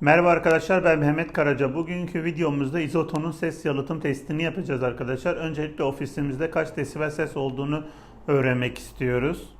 Merhaba arkadaşlar ben Mehmet Karaca. Bugünkü videomuzda izotonun ses yalıtım testini yapacağız arkadaşlar. Öncelikle ofisimizde kaç desibel ses olduğunu öğrenmek istiyoruz.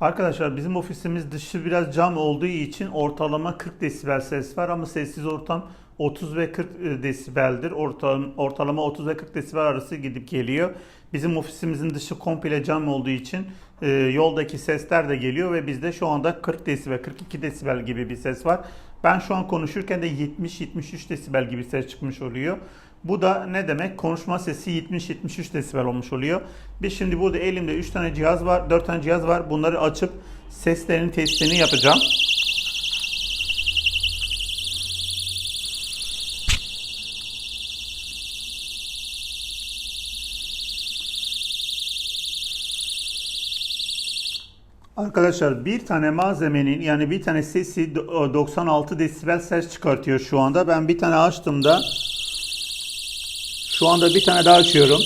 Arkadaşlar bizim ofisimiz dışı biraz cam olduğu için ortalama 40 desibel ses var ama sessiz ortam 30 ve 40 desibeldir. Ortam, ortalama 30 ve 40 desibel arası gidip geliyor. Bizim ofisimizin dışı komple cam olduğu için e, yoldaki sesler de geliyor ve bizde şu anda 40 desibel, 42 desibel gibi bir ses var. Ben şu an konuşurken de 70-73 desibel gibi ses çıkmış oluyor. Bu da ne demek? Konuşma sesi 70-73 desibel olmuş oluyor. Biz şimdi burada elimde 3 tane cihaz var, 4 tane cihaz var. Bunları açıp seslerin testini yapacağım. Arkadaşlar bir tane malzemenin yani bir tane sesi 96 desibel ses çıkartıyor şu anda. Ben bir tane açtığımda şu anda bir tane daha açıyorum.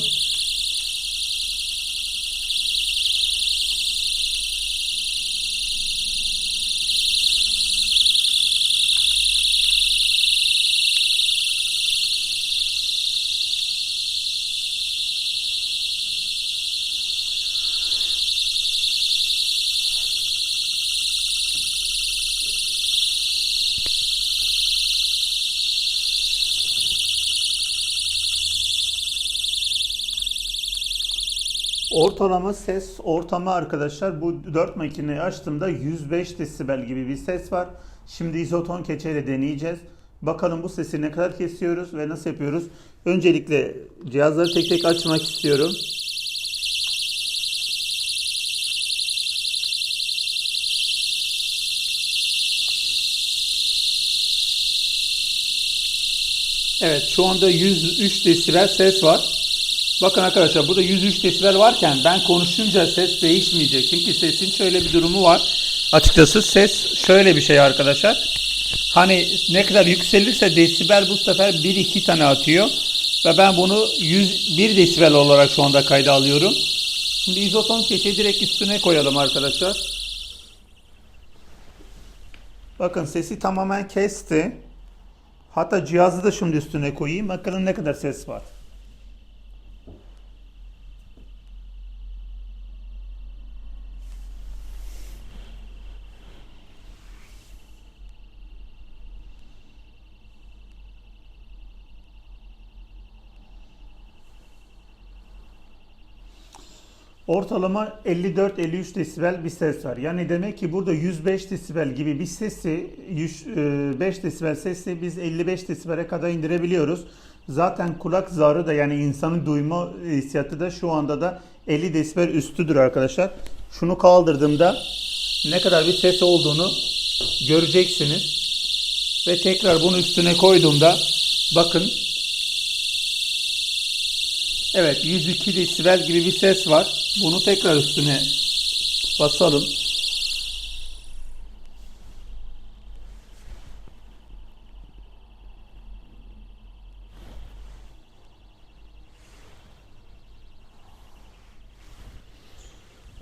Ortalama ses ortamı arkadaşlar bu 4 makineyi açtığımda 105 desibel gibi bir ses var. Şimdi izoton keçeyle deneyeceğiz. Bakalım bu sesi ne kadar kesiyoruz ve nasıl yapıyoruz. Öncelikle cihazları tek tek açmak istiyorum. Evet şu anda 103 desibel ses var. Bakın arkadaşlar burada 103 desibel varken ben konuşunca ses değişmeyecek. Çünkü sesin şöyle bir durumu var. Açıkçası ses şöyle bir şey arkadaşlar. Hani ne kadar yükselirse desibel bu sefer 1-2 tane atıyor. Ve ben bunu 101 desibel olarak şu anda kayda alıyorum. Şimdi izoton keçeyi direkt üstüne koyalım arkadaşlar. Bakın sesi tamamen kesti. Hatta cihazı da şimdi üstüne koyayım. Bakalım ne kadar ses var. Ortalama 54-53 desibel bir ses var. Yani demek ki burada 105 desibel gibi bir sesi 105 desibel sesi biz 55 desibele kadar indirebiliyoruz. Zaten kulak zarı da yani insanın duyma hissiyatı da şu anda da 50 desibel üstüdür arkadaşlar. Şunu kaldırdığımda ne kadar bir ses olduğunu göreceksiniz. Ve tekrar bunu üstüne koyduğumda bakın Evet 102 desibel gibi bir ses var. Bunu tekrar üstüne basalım.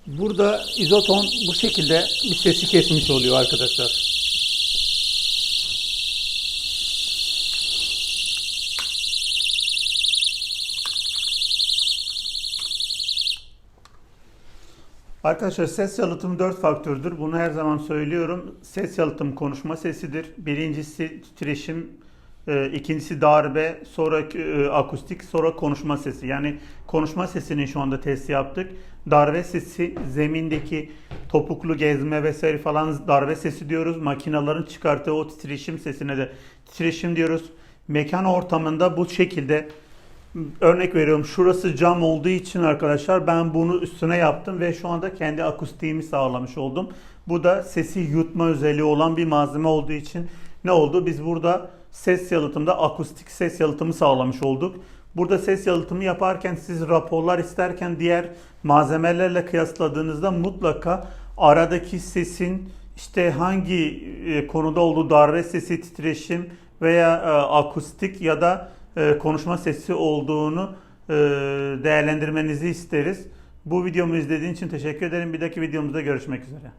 Burada izoton bu şekilde bir sesi kesmiş oluyor arkadaşlar. Arkadaşlar ses yalıtımı 4 faktördür. Bunu her zaman söylüyorum. Ses yalıtım konuşma sesidir. Birincisi titreşim, e, ikincisi darbe, sonra e, akustik, sonra konuşma sesi. Yani konuşma sesini şu anda test yaptık. Darbe sesi zemindeki topuklu gezme vesaire falan darbe sesi diyoruz. Makinaların çıkarttığı o titreşim sesine de titreşim diyoruz. Mekan ortamında bu şekilde Örnek veriyorum şurası cam olduğu için arkadaşlar ben bunu üstüne yaptım ve şu anda kendi akustiğimi sağlamış oldum. Bu da sesi yutma özelliği olan bir malzeme olduğu için ne oldu? Biz burada ses yalıtımda akustik ses yalıtımı sağlamış olduk. Burada ses yalıtımı yaparken siz raporlar isterken diğer malzemelerle kıyasladığınızda mutlaka aradaki sesin işte hangi e, konuda olduğu darbe sesi, titreşim veya e, akustik ya da e, konuşma sesi olduğunu e, değerlendirmenizi isteriz. Bu videomu izlediğin için teşekkür ederim. Bir dahaki videomuzda görüşmek üzere.